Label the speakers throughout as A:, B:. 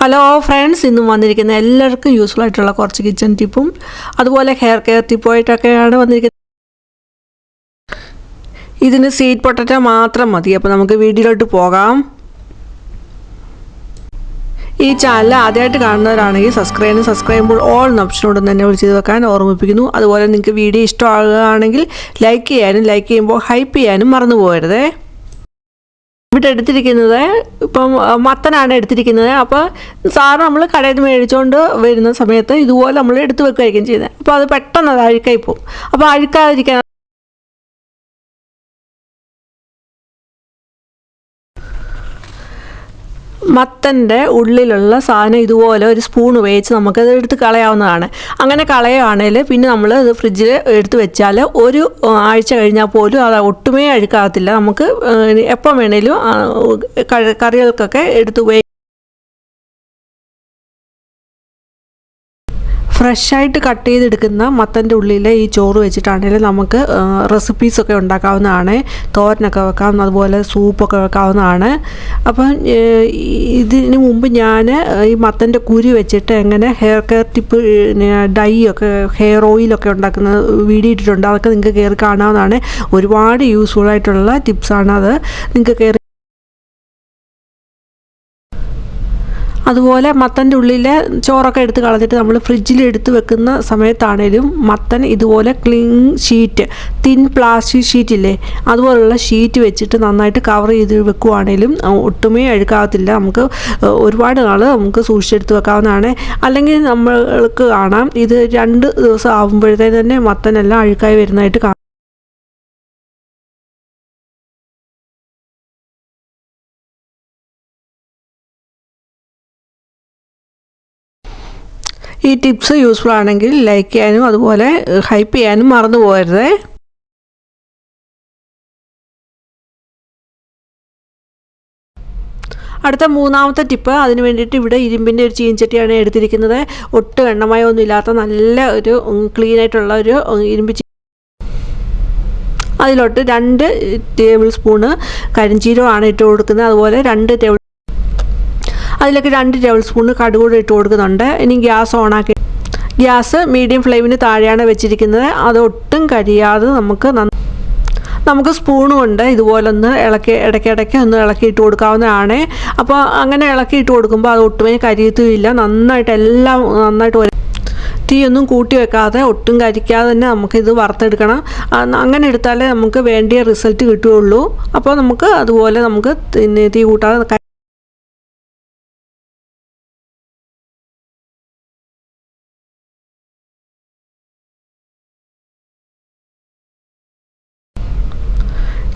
A: Hello friends ഇന്നും വന്നിരിക്കുന്ന എല്ലാവർക്കും യൂസ്ഫുൾ ആയിട്ടുള്ള കുറച്ച് കിച്ചൺ ടിപ്പും അതുപോലെ ഹെയർ കെയർ ടിപ്പുമായിട്ടൊക്കെയാണ് വന്നിരിക്കുന്നത്. ഇതിന് സീറ്റ് പൊട്ടറ്റ മാത്രം മതി. അപ്പോൾ നമുക്ക് വീഡിയോയിലോട്ട് പോകാം. ഈ ചാനൽ ആദ്യമായിട്ട് കാണുന്നവരാണെങ്കിൽ സബ്സ്ക്രൈബ് സബ്സ്ക്രൈബ് ഓൾ എന്ന ഓപ്ഷനോട് തന്നെ വിളിച്ച് വെക്കാൻ ഓർമ്മിപ്പിക്കുന്നു. അതുപോലെ നിങ്ങൾക്ക് വീഡിയോ ഇഷ്ടമാകുകയാണെങ്കിൽ ലൈക്ക് ചെയ്യാനും ലൈക്ക് ചെയ്യുമ്പോൾ ഹൈപ്പ് ചെയ്യാനും മറന്നു പോകരുതേ ഇവിടെ എടുത്തിരിക്കുന്നത് ഇപ്പം മത്തനാണ് എടുത്തിരിക്കുന്നത്. അപ്പോൾ സാറ് നമ്മൾ കടയിൽ നിന്ന് മേടിച്ചുകൊണ്ട് വരുന്ന സമയത്ത് ഇതുപോലെ നമ്മൾ എടുത്ത് വെക്കുകയായിരിക്കും ചെയ്യുന്നത്. അപ്പോൾ അത് പെട്ടെന്ന് അത് അഴുക്കായി പോകും. അപ്പോൾ അഴുക്കാതിരിക്കാൻ മത്തന്റെ ഉള്ളിലുള്ള സാധനം ഇതുപോലെ ഒരു സ്പൂൺ ഉപയോഗിച്ച് നമുക്കത് എടുത്ത് കളയാവുന്നതാണ്. അങ്ങനെ കളയുകയാണെങ്കിൽ പിന്നെ നമ്മൾ അത് ഫ്രിഡ്ജിൽ എടുത്ത് വെച്ചാൽ ഒരു ആഴ്ച കഴിഞ്ഞാൽ പോലും അത് ഒട്ടുമേ അഴുക്കാകത്തില്ല. നമുക്ക് എപ്പം വേണേലും കറികൾക്കൊക്കെ എടുത്ത് ഉപയോഗി ഫ്രഷായിട്ട് കട്ട് ചെയ്തെടുക്കുന്ന മത്തന്റെ ഉള്ളിലെ ഈ ചോറ് വെച്ചിട്ടാണെങ്കിലും നമുക്ക് റെസിപ്പീസൊക്കെ ഉണ്ടാക്കാവുന്നതാണ്. തോരനൊക്കെ വെക്കാം അതുപോലെ സൂപ്പൊക്കെ വെക്കാവുന്നതാണ്. അപ്പം ഇതിന് മുമ്പ് ഞാൻ ഈ മത്തന്റെ കുരു വെച്ചിട്ട് എങ്ങനെ ഹെയർ കെയർ ടിപ്പ് ഡൈ ഒക്കെ ഹെയർ ഓയിലൊക്കെ ഉണ്ടാക്കുന്ന വീഡിയോ ഇട്ടിട്ടുണ്ട് അതൊക്കെ നിങ്ങൾക്ക് കയറി കാണാവുന്നതാണ്. ഒരുപാട് യൂസ്ഫുൾ ആയിട്ടുള്ള ടിപ്സാണ് അത് നിങ്ങൾക്ക് കയറി അതുപോലെ മത്തന്റെ ഉള്ളിലെ ചോറൊക്കെ എടുത്ത് കളഞ്ഞിട്ട് നമ്മൾ ഫ്രിഡ്ജിൽ എടുത്ത് വെക്കുന്ന സമയത്താണേലും മത്തൻ ഇതുപോലെ clean sheet thin plastic sheet ഇല്ലേ അതുപോലുള്ള ഷീറ്റ് വെച്ചിട്ട് നന്നായിട്ട് കവർ ചെയ്ത് വെക്കുവാണേലും ഒട്ടുമേ അഴുക്കാകത്തില്ല. നമുക്ക് ഒരുപാട് നാൾ നമുക്ക് സൂക്ഷിച്ചെടുത്ത് വെക്കാവുന്നതാണ്. അല്ലെങ്കിൽ നമ്മൾക്ക് കാണാം ഇത് രണ്ട് ദിവസം ആകുമ്പോഴത്തേന് തന്നെ മത്തനെല്ലാം അഴുക്കായി വരുന്നതായിട്ട് കാണാം. ഈ ടിപ്സ് യൂസ്ഫുൾ ആണെങ്കിൽ ലൈക്ക് ചെയ്യാനും അതുപോലെ ഹൈപ്പ് ചെയ്യാനും മറന്നു പോകരുത്. അടുത്ത മൂന്നാമത്തെ ടിപ്പ് അതിന് വേണ്ടിയിട്ട് ഇവിടെ ഇരുമ്പിന്റെ ഒരു ചീഞ്ചട്ടിയാണ് എടുത്തിരിക്കുന്നത്. ഒട്ടും എണ്ണമയമൊന്നും ഇല്ലാത്ത നല്ല ഒരു ക്ലീൻ ആയിട്ടുള്ള ഒരു ഇരുമ്പ് അതിലോട്ട് രണ്ട് ടേബിൾ സ്പൂണ് കരിഞ്ചീരമാണ് ഇട്ട് കൊടുക്കുന്നത്. അതുപോലെ രണ്ട് ടേബിൾ അതിലേക്ക് രണ്ട് ടേബിൾ സ്പൂൺ കടുക് കൂടി ഇട്ട് കൊടുക്കുന്നുണ്ട്. ഇനി ഗ്യാസ് ഓണാക്കി ഗ്യാസ് മീഡിയം ഫ്ലെയിമിന് താഴെയാണ് വെച്ചിരിക്കുന്നത്. അത് ഒട്ടും കരിയാതെ നമുക്ക് നമുക്ക് സ്പൂൺ കൊണ്ട് ഇതുപോലൊന്ന് ഇളക്കി ഇടയ്ക്കിടയ്ക്ക് ഒന്ന് ഇളക്കി ഇട്ട് കൊടുക്കാവുന്നതാണ്. അപ്പോൾ അങ്ങനെ ഇളക്കി ഇട്ട് കൊടുക്കുമ്പോൾ അത് ഒട്ടുമേ കരിയത്തുമില്ല. നന്നായിട്ട് എല്ലാം നന്നായിട്ട് തീയൊന്നും കൂട്ടി വെക്കാതെ ഒട്ടും കരിക്കാതെ തന്നെ നമുക്കിത് വറുത്തെടുക്കണം. അങ്ങനെ എടുത്താലേ നമുക്ക് വേണ്ടിയ റിസൾട്ട് കിട്ടുകയുള്ളൂ. അപ്പോൾ നമുക്ക് അതുപോലെ നമുക്ക് തീ കൂട്ടാതെ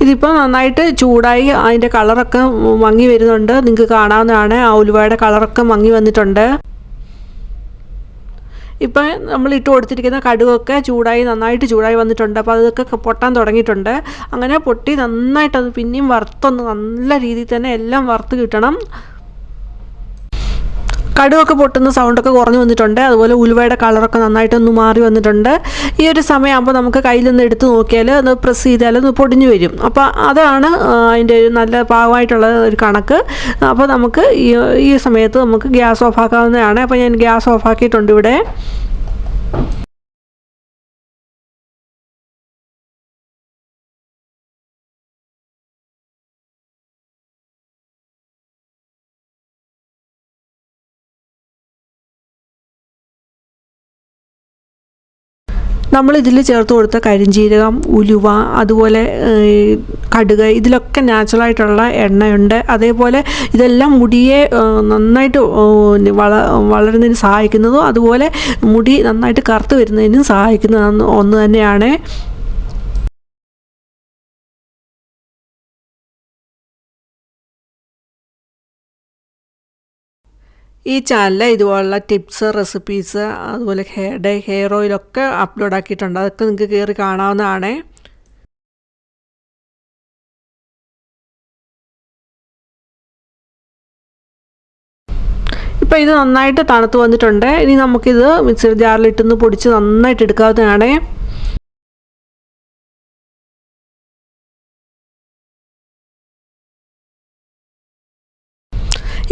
A: ഇതിപ്പോൾ നന്നായിട്ട് ചൂടായി അതിന്റെ കളറൊക്കെ മങ്ങി വരുന്നുണ്ട്. നിങ്ങൾക്ക് കാണാവുന്നതാണ്. ആ ഉലുവയുടെ കളറൊക്കെ മങ്ങി വന്നിട്ടുണ്ട്. ഇപ്പം നമ്മൾ ഇട്ട് കൊടുത്തിരിക്കുന്ന കടുകൊക്കെ ചൂടായി നന്നായിട്ട് ചൂടായി വന്നിട്ടുണ്ട്. അപ്പോൾ അതൊക്കെ പൊട്ടാൻ തുടങ്ങിയിട്ടുണ്ട്. അങ്ങനെ പൊട്ടി നന്നായിട്ട് അത് പിന്നെയും വറുത്തൊന്ന് നല്ല രീതിയിൽ തന്നെ എല്ലാം വറുത്ത് കിട്ടണം. കടുവൊക്കെ പൊട്ടുന്ന സൗണ്ടൊക്കെ കുറഞ്ഞു വന്നിട്ടുണ്ട്. അതുപോലെ ഉലുവയുടെ കളറൊക്കെ നന്നായിട്ടൊന്ന് മാറി വന്നിട്ടുണ്ട്. ഈ ഒരു സമയമാകുമ്പോൾ നമുക്ക് കയ്യിൽ നിന്ന് എടുത്ത് നോക്കിയാൽ ഒന്ന് പ്രസ് ചെയ്താൽ ഒന്ന് പൊടിഞ്ഞു വരും. അപ്പോൾ അതാണ് അതിന്റെ ഒരു നല്ല പാകമായിട്ടുള്ള ഒരു കണക്ക്. അപ്പോൾ നമുക്ക് ഈ ഈ സമയത്ത് നമുക്ക് ഗ്യാസ് ഓഫ് ആക്കാവുന്നതാണ്. അപ്പോൾ ഞാൻ ഗ്യാസ് ഓഫ് ആക്കിയിട്ടുണ്ട് ഇവിടെ. നമ്മൾ ഇതിൽ ചേർത്ത് കൊടുത്ത കരിഞ്ജീരകം ഉലുവ അതുപോലെ കടുക് ഇതിലൊക്കെ നാച്ചുറലായിട്ടുള്ള എണ്ണയുണ്ട്. അതേപോലെ ഇതെല്ലാം മുടിയെ നന്നായിട്ട് വള വളരുന്നതിന് സഹായിക്കുന്നതും അതുപോലെ മുടി നന്നായിട്ട് കറുത്ത് വരുന്നതിനും സഹായിക്കുന്ന ഒന്ന് തന്നെയാണ്. ഈ ചാനലിൽ ഇതുപോലുള്ള ടിപ്സ് റെസിപ്പീസ് അതുപോലെ ഹെയർ ഡേ ഹെയർ ഓയിലൊക്കെ അപ്ലോഡ് ആക്കിയിട്ടുണ്ട്. അതൊക്കെ നിങ്ങൾക്ക് കയറി കാണാവുന്നതാണ്. ഇപ്പോൾ ഇത് നന്നായിട്ട് തണുത്ത് വന്നിട്ടുണ്ട്. ഇനി നമുക്കിത് മിക്സർ ജാറിലിട്ടൊന്ന് പൊടിച്ച് നന്നായിട്ട് എടുക്കാവുന്നതാണ്.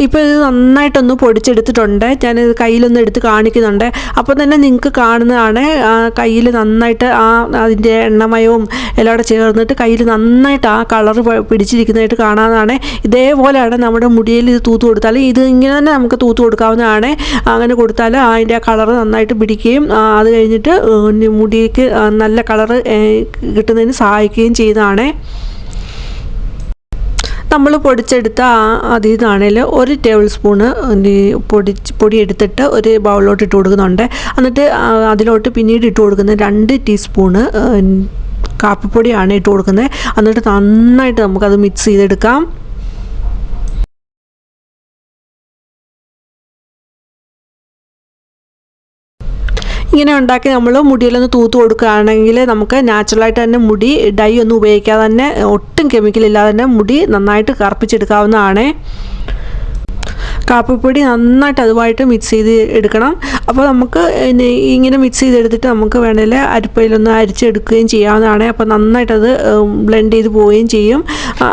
A: ഇപ്പോൾ ഇത് നന്നായിട്ടൊന്ന് പൊടിച്ചെടുത്തിട്ടുണ്ട്. ഞാനിത് കയ്യിലൊന്ന് എടുത്ത് കാണിക്കുന്നുണ്ട്. അപ്പോൾ തന്നെ നിങ്ങൾക്ക് കാണുന്നതാണ് കയ്യിൽ നന്നായിട്ട് ആ അതിന്റെ എണ്ണമയവും എല്ലാം കൂടെ ചേർന്നിട്ട് കയ്യിൽ നന്നായിട്ട് ആ കളർ പിടിച്ചിരിക്കുന്നതായിട്ട് കാണാവുന്നതാണ്. ഇതേപോലെയാണ് നമ്മുടെ മുടിയിൽ ഇത് തൂത്ത് കൊടുത്താൽ ഇത് ഇങ്ങനെ തന്നെ നമുക്ക് തൂത്ത് കൊടുക്കാവുന്നതാണ്. അങ്ങനെ കൊടുത്താൽ അതിന്റെ ആ കളർ നന്നായിട്ട് പിടിക്കുകയും അത് കഴിഞ്ഞിട്ട് മുടിക്ക് നല്ല കളർ കിട്ടുന്നതിന് സഹായിക്കുകയും ചെയ്യുന്നതാണ്. നമ്മൾ പൊടിച്ചെടുത്ത ആ അതിൽ നിന്നാണെങ്കിൽ ഒരു ടേബിൾ സ്പൂണ് ഈ പൊടി എടുത്തിട്ട് ഒരു ബൗളിലോട്ട് ഇട്ട് കൊടുക്കുന്നുണ്ട്. എന്നിട്ട് അതിലോട്ട് പിന്നീട് ഇട്ട് കൊടുക്കുന്ന രണ്ട് ടീസ്പൂണ് കാപ്പിപ്പൊടിയാണ് ഇട്ട് കൊടുക്കുന്നത്. എന്നിട്ട് നന്നായിട്ട് നമുക്കത് മിക്സ് ചെയ്തെടുക്കാം. ഇങ്ങനെ ഉണ്ടാക്കി നമ്മൾ മുടിയിലൊന്ന് തൂത്ത് കൊടുക്കുകയാണെങ്കിൽ നമുക്ക് നാച്ചുറലായിട്ട് തന്നെ മുടി ഡൈ ഒന്നും ഉപയോഗിക്കാതെ തന്നെ ഒട്ടും കെമിക്കൽ ഇല്ലാതെ തന്നെ മുടി നന്നായിട്ട് കറുപ്പിച്ചെടുക്കാവുന്നതാണ്. കാപ്പിപ്പൊടി നന്നായിട്ട് അതുമായിട്ട് മിക്സ് ചെയ്ത് എടുക്കണം. അപ്പോൾ നമുക്ക് ഇങ്ങനെ മിക്സ് ചെയ്തെടുത്തിട്ട് നമുക്ക് വേണമെങ്കിൽ അരിപ്പയിലൊന്ന് അരിച്ചെടുക്കുകയും ചെയ്യാവുന്നതാണ്. അപ്പോൾ നന്നായിട്ടത് ബ്ലെൻഡ് ചെയ്ത് പോവുകയും ചെയ്യും.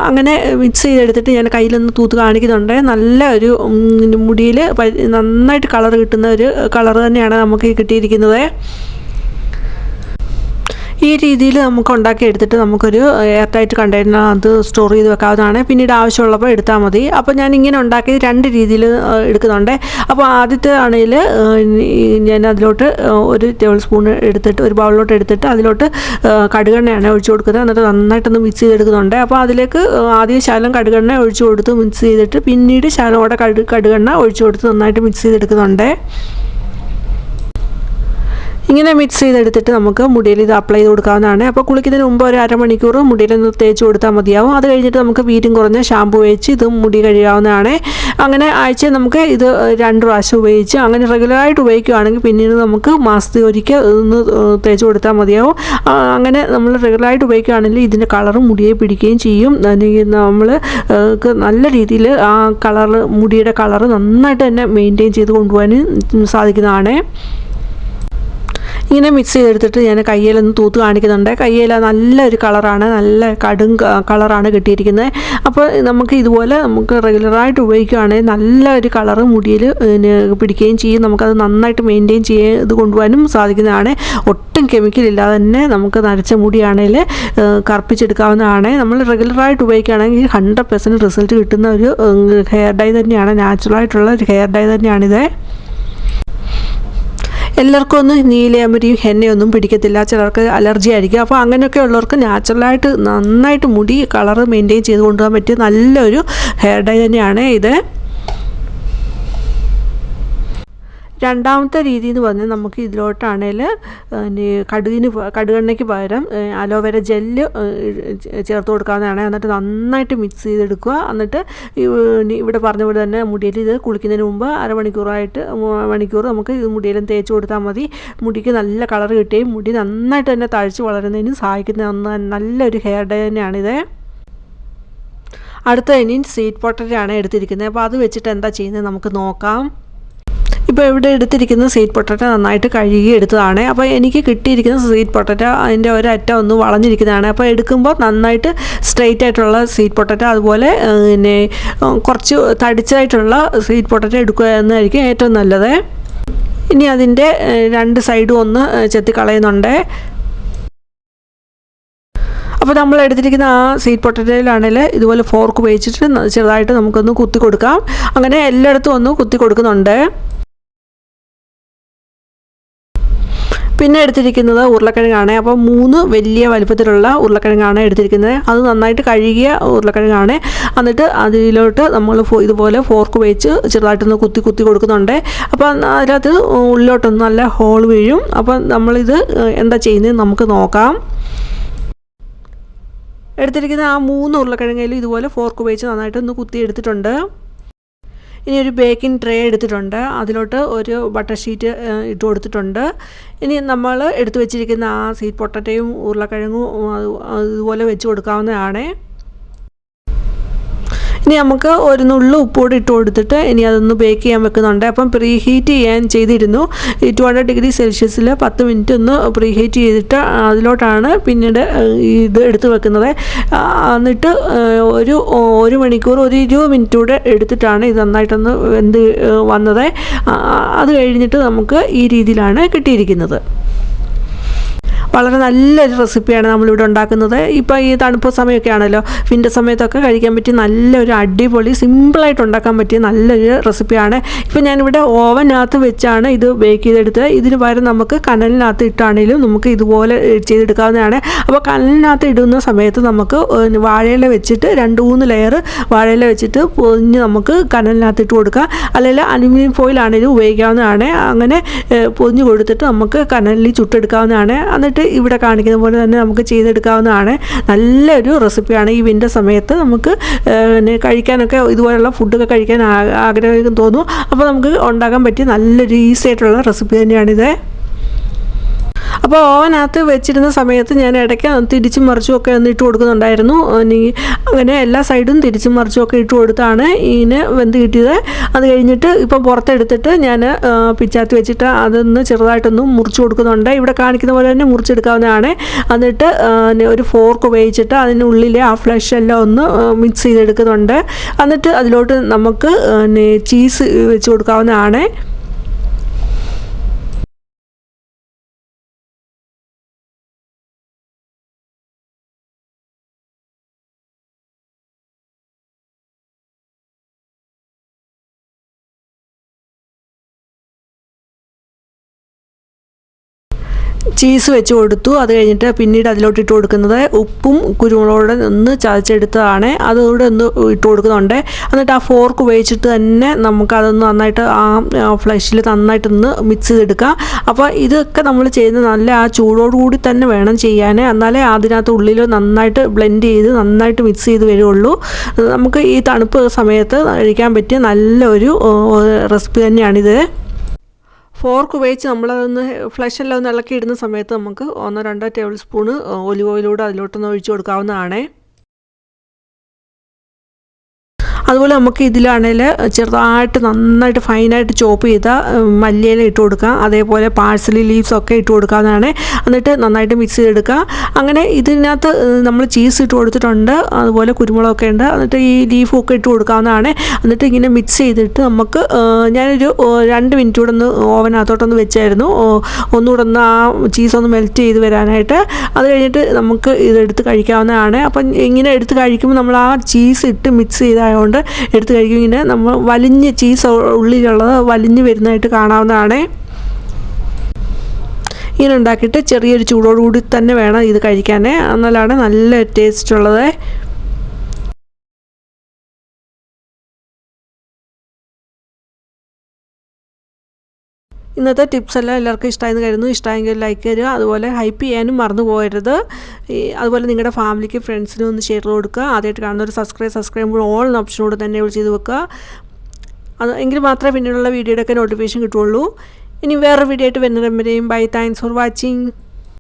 A: അങ്ങനെ മിക്സ് ചെയ്തെടുത്തിട്ട് ഞാൻ കയ്യിലൊന്ന് തൂത്ത് കാണിക്കുന്നുണ്ട്. നല്ല ഒരു മുടിയിൽ നന്നായിട്ട് കളർ കിട്ടുന്ന ഒരു കളർ തന്നെയാണ് നമുക്ക് കിട്ടിയിരിക്കുന്നത്. ഈ രീതിയിൽ നമുക്ക് ഉണ്ടാക്കി എടുത്തിട്ട് നമുക്കൊരു എയർ ടൈറ്റ് കണ്ടെയ്നറിനകത്ത് സ്റ്റോർ ചെയ്ത് വെക്കാവുന്നതാണ്. പിന്നീട് ആവശ്യമുള്ളപ്പോൾ എടുത്താൽ മതി. അപ്പോൾ ഞാൻ ഇങ്ങനെ ഉണ്ടാക്കിയത് രണ്ട് രീതിയിൽ എടുക്കുന്നുണ്ട്. അപ്പോൾ ആദ്യത്തെ ആണെങ്കിൽ ഞാൻ അതിലോട്ട് ഒരു ടേബിൾ സ്പൂൺ എടുത്തിട്ട് ഒരു ബൗളിലോട്ട് എടുത്തിട്ട് അതിലോട്ട് കടുകെണ്ണയാണ് ഒഴിച്ചു കൊടുക്കുന്നത്. എന്നിട്ട് നന്നായിട്ടൊന്ന് മിക്സ് ചെയ്തെടുക്കുന്നുണ്ട്. അപ്പോൾ അതിലേക്ക് ആദ്യം ശകലം കടുകെണ്ണ ഒഴിച്ചു കൊടുത്ത് മിക്സ് ചെയ്തിട്ട് പിന്നീട് ശകലം കടു കടുകെണ്ണ ഒഴിച്ചു കൊടുത്ത് നന്നായിട്ട് മിക്സ് ചെയ്തെടുക്കുന്നുണ്ട്. ഇങ്ങനെ മിക്സ് ചെയ്തെടുത്തിട്ട് നമുക്ക് മുടിയിൽ ഇത് അപ്ലൈ ചെയ്ത് കൊടുക്കാവുന്നതാണ്. അപ്പോൾ കുളിക്കുന്നതിന് മുമ്പ് ഒരു അരമണിക്കൂർ മുടിയിലൊന്ന് തേച്ച് കൊടുത്താൽ മതിയാവും. അത് കഴിഞ്ഞിട്ട് നമുക്ക് വീരും കുറഞ്ഞ ഷാമ്പു ഉപയോഗിച്ച് ഇത് മുടി കഴുകാവുന്നതാണ്. അങ്ങനെ ആഴ്ച നമുക്ക് ഇത് രണ്ട് പ്രാവശ്യം ഉപയോഗിച്ച് അങ്ങനെ റെഗുലറായിട്ട് ഉപയോഗിക്കുകയാണെങ്കിൽ പിന്നീട് നമുക്ക് മാസത്തിൽ ഒരിക്കൽ ഒന്ന് തേച്ച് കൊടുത്താൽ മതിയാവും. അങ്ങനെ നമ്മൾ റെഗുലറായിട്ട് ഉപയോഗിക്കുകയാണെങ്കിൽ ഇതിന്റെ കളർ മുടിയെ പിടിക്കുകയും ചെയ്യും. അല്ലെങ്കിൽ നമ്മൾ നല്ല രീതിയിൽ ആ കളറ് മുടിയുടെ കളർ നന്നായിട്ട് തന്നെ മെയിന്റെയിൻ ചെയ്ത് കൊണ്ടുപോകാനും സാധിക്കുന്നതാണ്. ഇങ്ങനെ മിക്സ് ചെയ്തെടുത്തിട്ട് ഞാൻ കയ്യിലൊന്ന് തൂത്ത് കാണിക്കുന്നുണ്ട്. കയ്യിൽ നല്ലൊരു കളറാണ് നല്ല കടും കളറാണ് കിട്ടിയിരിക്കുന്നത്. അപ്പോൾ നമുക്ക് ഇതുപോലെ നമുക്ക് റെഗുലറായിട്ട് ഉപയോഗിക്കുകയാണെങ്കിൽ നല്ല ഒരു കളർ മുടിയിൽ പിടിക്കുകയും ചെയ്യും. നമുക്കത് നന്നായിട്ട് മെയിന്റെയിൻ ചെയ്ത് കൊണ്ടുപോകാനും സാധിക്കുന്നതാണ്. ഒട്ടും കെമിക്കൽ ഇല്ലാതെ തന്നെ നമുക്ക് നരച്ച മുടിയാണെങ്കിൽ കറുപ്പിച്ചെടുക്കാവുന്നതാണ്. നമ്മൾ റെഗുലറായിട്ട് ഉപയോഗിക്കുകയാണെങ്കിൽ ഹൺഡ്രഡ് പെർസെന്റ് റിസൾട്ട് കിട്ടുന്ന ഒരു ഹെയർ ഡൈ തന്നെയാണ്. നാച്ചുറലായിട്ടുള്ള ഒരു ഹെയർ ഡൈ തന്നെയാണിത്. എല്ലാവർക്കും ഒന്നും നീലയമരിയും എണ്ണയൊന്നും പിടിക്കത്തില്ല. ചിലർക്ക് അലർജി ആയിരിക്കും. അപ്പോൾ അങ്ങനെയൊക്കെ ഉള്ളവർക്ക് നാച്ചുറലായിട്ട് നന്നായിട്ട് മുടി കളർ മെയിന്റെയിൻ ചെയ്ത് കൊണ്ടുപോകാൻ പറ്റിയ നല്ലൊരു ഹെയർ ഡൈ തന്നെയാണ് ഇത്. രണ്ടാമത്തെ രീതി എന്ന് പറഞ്ഞാൽ നമുക്ക് ഇതിലോട്ടാണെങ്കിൽ കടുകിന് കടുകെണ്ണയ്ക്ക് പകരം അലോവേര ജെല്ല് ചേർത്ത് കൊടുക്കാവുന്നതാണ്. എന്നിട്ട് നന്നായിട്ട് മിക്സ് ചെയ്തെടുക്കുക. എന്നിട്ട് ഇവിടെ പറഞ്ഞ പോലെ തന്നെ മുടിയിൽ ഇത് കുളിക്കുന്നതിന് മുമ്പ് അരമണിക്കൂറായിട്ട് മണിക്കൂർ നമുക്ക് ഇത് മുടിയിലും തേച്ച് കൊടുത്താൽ മതി. മുടിക്ക് നല്ല കളർ കിട്ടുകയും മുടി നന്നായിട്ട് തന്നെ തഴച്ച് വളരുന്നതിന് സഹായിക്കുന്ന നല്ലൊരു ഹെയർ ഡേ തന്നെയാണിത്. അടുത്ത ഇനി സ്വീറ്റ് പൊട്ടറ്റാണ് എടുത്തിരിക്കുന്നത്. അപ്പോൾ അത് വെച്ചിട്ട് എന്താ ചെയ്യുന്നത് നമുക്ക് നോക്കാം. ഇപ്പോൾ ഇവിടെ എടുത്തിരിക്കുന്ന സ്വീറ്റ് പൊട്ടറ്റ നന്നായിട്ട് കഴുകി എടുത്തതാണ്. അപ്പോൾ എനിക്ക് കിട്ടിയിരിക്കുന്ന സ്വീറ്റ് പൊട്ടറ്റ അതിന്റെ ഒരറ്റം ഒന്ന് വളഞ്ഞിരിക്കുന്നതാണ്. അപ്പോൾ എടുക്കുമ്പോൾ നന്നായിട്ട് സ്ട്രെയിറ്റ് ആയിട്ടുള്ള സ്വീറ്റ് പൊട്ടറ്റ അതുപോലെ പിന്നെ കുറച്ച് തടിച്ചതായിട്ടുള്ള സ്വീറ്റ് പൊട്ടറ്റ എടുക്കുക എന്നായിരിക്കും ഏറ്റവും നല്ലത്. ഇനി അതിന്റെ രണ്ട് സൈഡും ഒന്ന് ചെത്തി കളയുന്നുണ്ട്. അപ്പോൾ നമ്മൾ എടുത്തിരിക്കുന്ന ആ സ്വീറ്റ് പൊട്ടറ്റയിലാണെങ്കിൽ ഇതുപോലെ ഫോർക്ക് ഉപയോഗിച്ചിട്ട് ചെറുതായിട്ട് നമുക്കൊന്ന് കുത്തി കൊടുക്കാം. അങ്ങനെ എല്ലായിടത്തും ഒന്ന് കുത്തി കൊടുക്കുന്നുണ്ട്. പിന്നെ എടുത്തിരിക്കുന്നത് ഉരുളക്കിഴങ്ങാണ്. അപ്പോൾ മൂന്ന് വലിയ വലുപ്പത്തിലുള്ള ഉരുളക്കിഴങ്ങാണ് എടുത്തിരിക്കുന്നത്. അത് നന്നായിട്ട് കഴുകിയ ഉരുളക്കിഴങ്ങാണ്. എന്നിട്ട് അതിലോട്ട് നമ്മൾ ഇതുപോലെ ഫോർക്ക് വെച്ച് ചെറുതായിട്ടൊന്ന് കുത്തി കുത്തി കൊടുക്കുന്നുണ്ട്. അപ്പോൾ അതിനകത്ത് ഉള്ളിലോട്ടൊന്ന് നല്ല ഹോൾ വീഴും. അപ്പോൾ നമ്മളിത് എന്താ ചെയ്യുന്നത് നമുക്ക് നോക്കാം. എടുത്തിരിക്കുന്ന ആ മൂന്ന് ഉരുളക്കിഴങ്ങയിലും ഇതുപോലെ ഫോർക്ക് ഉപയോഗിച്ച് നന്നായിട്ടൊന്ന് കുത്തി എടുത്തിട്ടുണ്ട്. ഇനി ഒരു ബേക്കിംഗ് ട്രേ എടുത്തിട്ടുണ്ട്. അതിലോട്ട് ഒരു ബട്ടർ ഷീറ്റ് ഇട്ട് കൊടുത്തിട്ടുണ്ട്. ഇനി നമ്മൾ എടുത്തു വെച്ചിരിക്കുന്ന ആ സ്വീറ്റ് പൊട്ടറ്റയും ഉരുളക്കിഴങ്ങും അത് അതുപോലെ വെച്ച് കൊടുക്കാവുന്നതാണ്. ഇനി നമുക്ക് ഒരു നുള്ളു ഉപ്പുകൂടി ഇട്ട് കൊടുത്തിട്ട് ഇനി അതൊന്ന് ബേക്ക് ചെയ്യാൻ വെക്കുന്നുണ്ട്. അപ്പം പ്രീ ഹീറ്റ് ചെയ്യാൻ ചെയ്തിരുന്നു. ടു ഹൺഡ്രഡ് ഡിഗ്രി സെൽഷ്യസിൽ പത്ത് മിനിറ്റ് ഒന്ന് പ്രീ ഹീറ്റ് ചെയ്തിട്ട് അതിലോട്ടാണ് പിന്നീട് ഇത് എടുത്ത് വെക്കുന്നത്. എന്നിട്ട് ഒരു ഒരു മണിക്കൂർ ഒരു ഇരുപത് മിനിറ്റ് കൂടെ എടുത്തിട്ടാണ് ഇത് നന്നായിട്ടൊന്ന് എന്ത് വന്നത്. അത് കഴിഞ്ഞിട്ട് നമുക്ക് ഈ രീതിയിലാണ് കിട്ടിയിരിക്കുന്നത്. വളരെ നല്ലൊരു റെസിപ്പിയാണ് നമ്മളിവിടെ ഉണ്ടാക്കുന്നത്. ഇപ്പോൾ ഈ തണുപ്പ് സമയമൊക്കെ ആണല്ലോ. വിന്റർ സമയത്തൊക്കെ കഴിക്കാൻ പറ്റിയ നല്ലൊരു അടിപൊളി സിമ്പിളായിട്ട് ഉണ്ടാക്കാൻ പറ്റിയ നല്ലൊരു റെസിപ്പിയാണ്. ഇപ്പോൾ ഞാനിവിടെ ഓവനകത്ത് വെച്ചാണ് ഇത് ബേക്ക് ചെയ്തെടുത്തത്. ഇതിന് പകരം നമുക്ക് കനലിനകത്ത് ഇട്ടാണെങ്കിലും നമുക്ക് ഇതുപോലെ ചെയ്തെടുക്കാവുന്നതാണ്. അപ്പോൾ കനലിനകത്ത് ഇടുന്ന സമയത്ത് നമുക്ക് വാഴയില വെച്ചിട്ട് രണ്ട് മൂന്ന് ലെയർ വാഴയില വെച്ചിട്ട് പൊതിഞ്ഞ് നമുക്ക് കനലിനകത്ത് ഇട്ട് കൊടുക്കാം. അല്ലെങ്കിൽ അലുമിനിയം ഫോയിലാണെങ്കിലും ഉപയോഗിക്കാവുന്നതാണ്. അങ്ങനെ പൊതിഞ്ഞ് കൊടുത്തിട്ട് നമുക്ക് കനലിൽ ചുട്ടെടുക്കാവുന്നതാണ്. എന്നിട്ട് ഇവിടെ കാണിക്കുന്ന പോലെ തന്നെ നമുക്ക് ചെയ്തെടുക്കാവുന്നതാണ്. നല്ലൊരു റെസിപ്പിയാണ് ഈ വിന്റർ സമയത്ത് നമുക്ക് പിന്നെ കഴിക്കാനൊക്കെ ഇതുപോലുള്ള ഫുഡൊക്കെ കഴിക്കാൻ ആഗ്രഹം തോന്നും. അപ്പോൾ നമുക്ക് ഉണ്ടാക്കാൻ പറ്റിയ നല്ലൊരു ഈസി ആയിട്ടുള്ള റെസിപ്പി തന്നെയാണിത് അപ്പോൾ ഓവനകത്ത് വെച്ചിരുന്ന സമയത്ത് ഞാൻ ഇടയ്ക്ക് തിരിച്ചും മറിച്ചും ഒക്കെ ഒന്ന് ഇട്ട് കൊടുക്കുന്നുണ്ടായിരുന്നു. അങ്ങനെ എല്ലാ സൈഡും തിരിച്ചും മറിച്ചും ഒക്കെ ഇട്ട് കൊടുത്താണ് ഇതിന് വെന്ത് കിട്ടിയത്. അത് കഴിഞ്ഞിട്ട് ഇപ്പോൾ പുറത്തെടുത്തിട്ട് ഞാൻ പിച്ചാത്തി വെച്ചിട്ട് അതൊന്ന് ചെറുതായിട്ടൊന്ന് മുറിച്ച് കൊടുക്കുന്നുണ്ട്. ഇവിടെ കാണിക്കുന്ന പോലെ തന്നെ മുറിച്ചെടുക്കാവുന്നതാണ്. എന്നിട്ട് ഒരു ഫോർക്ക് ഉപയോഗിച്ചിട്ട് അതിനുള്ളിലെ ആ ഫ്ലഷ് എല്ലാം ഒന്ന് മിക്സ് ചെയ്തെടുക്കുന്നുണ്ട്. എന്നിട്ട് അതിലോട്ട് നമുക്ക് ചീസ് വെച്ച് കൊടുക്കാവുന്നതാണ്. ചീസ് വെച്ച് കൊടുത്തു. അത് കഴിഞ്ഞിട്ട് പിന്നീട് അതിലോട്ട് ഇട്ട് കൊടുക്കുന്നത് ഉപ്പും കുരുമുളകൂടെ ഒന്ന് ചതച്ചെടുത്തതാണ്. അതുകൂടെ ഒന്ന് ഇട്ട് കൊടുക്കുന്നുണ്ട്. എന്നിട്ട് ആ ഫോർക്ക് ഉപയോഗിച്ചിട്ട് തന്നെ നമുക്കതൊന്ന് നന്നായിട്ട് ആ ഫ്ലഷിൽ നന്നായിട്ടൊന്ന് മിക്സ് ചെയ്തെടുക്കാം. അപ്പോൾ ഇതൊക്കെ നമ്മൾ ചെയ്യുന്നത് നല്ല ആ ചൂടോടുകൂടി തന്നെ വേണം ചെയ്യാൻ. എന്നാലേ അതിനകത്ത് ഉള്ളിൽ നന്നായിട്ട് ബ്ലെൻഡ് ചെയ്ത് നന്നായിട്ട് മിക്സ് ചെയ്ത് വരുള്ളൂ. നമുക്ക് ഈ തണുപ്പ് സമയത്ത് കഴിക്കാൻ പറ്റിയ നല്ലൊരു റെസിപ്പി തന്നെയാണിത്. ഫോർക്ക് ഉപയോഗിച്ച് നമ്മളതൊന്ന് ഫ്ലഷ് എല്ലാം ഒന്ന് ഇളക്കി ഇടുന്ന സമയത്ത് നമുക്ക് ഒന്നോ രണ്ടോ ടേബിൾ സ്പൂണ് ഒലിവ് ഓയിലൂടെ അതിലോട്ടൊന്ന് ഒഴിച്ചു കൊടുക്കാവുന്നതാണ്. അതുപോലെ നമുക്ക് ഇതിലാണെങ്കിൽ ചെറുതായിട്ട് നന്നായിട്ട് ഫൈനായിട്ട് ചോപ്പ് ചെയ്ത മല്ലിയില ഇട്ട് കൊടുക്കാം. അതേപോലെ പാഴ്സലി ലീവ്സ് ഒക്കെ ഇട്ട് കൊടുക്കാവുന്നതാണ് എന്നിട്ട് നന്നായിട്ട് മിക്സ് ചെയ്തെടുക്കുക. അങ്ങനെ ഇതിനകത്ത് നമ്മൾ ചീസ് ഇട്ട് കൊടുത്തിട്ടുണ്ട്. അതുപോലെ കുരുമുളകൊക്കെ ഉണ്ട്. എന്നിട്ട് ഈ ലീഫൊക്കെ ഇട്ട് കൊടുക്കാവുന്നതാണ്. എന്നിട്ട് ഇങ്ങനെ മിക്സ് ചെയ്തിട്ട് നമുക്ക് ഞാനൊരു രണ്ട് മിനിറ്റ് കൂടെ ഒന്ന് ഓവനകത്തോട്ടൊന്ന് വെച്ചായിരുന്നു. ഒന്നുകൂടെ ഒന്ന് ആ ചീസ് ഒന്ന് മെൽറ്റ് ചെയ്ത് വരാനായിട്ട്. അത് കഴിഞ്ഞിട്ട് നമുക്ക് ഇതെടുത്ത് കഴിക്കാവുന്നതാണ്. അപ്പം ഇങ്ങനെ എടുത്ത് കഴിക്കുമ്പോൾ നമ്മൾ ആ ചീസ് ഇട്ട് മിക്സ് ചെയ്തായതുകൊണ്ട് എടുത്ത് കഴിക്കും. ഇങ്ങനെ നമ്മൾ വലിഞ്ഞ് ചീസ് ഉള്ളിലുള്ളത് വലിഞ്ഞ് വരുന്നതായിട്ട് കാണാവുന്നതാണ്. ഇങ്ങനെ ഉണ്ടാക്കിയിട്ട് ചെറിയൊരു ചൂടോടുകൂടി തന്നെ വേണം ഇത് കഴിക്കാൻ എന്നാലാണ് നല്ല ടേസ്റ്റ് ഉള്ളത്. ഇന്നത്തെ ടിപ്സ് എല്ലാം എല്ലാവർക്കും ഇഷ്ടമായെന്ന് കരുതുന്നു. ഇഷ്ടമായെങ്കിൽ ലൈക്ക് തരിക. അതുപോലെ ഹൈപ്പ് ചെയ്യാനും മറന്നു പോകരുത്. അതുപോലെ നിങ്ങളുടെ ഫാമിലിക്ക് ഫ്രണ്ട്സിനും ഒന്ന് ഷെയർ കൊടുക്കുക. ആദ്യമായിട്ട് കാണുന്ന ഒരു സബ്സ്ക്രൈബ് സബ്സ്ക്രൈബ് ഓൾ എന്ന ഓപ്ഷനോട് തന്നെ ചെയ്ത് വെക്കുക. അത് എങ്കിൽ മാത്രമേ പിന്നീടുള്ള വീഡിയോയുടെ ഒക്കെ നോട്ടിഫിക്കേഷൻ കിട്ടുള്ളൂ ഇനി വേറെ വീഡിയോ ആയിട്ട് വരുന്നവരെയും ബൈ താങ്ക്സ് ഫോർ വാച്ചിങ്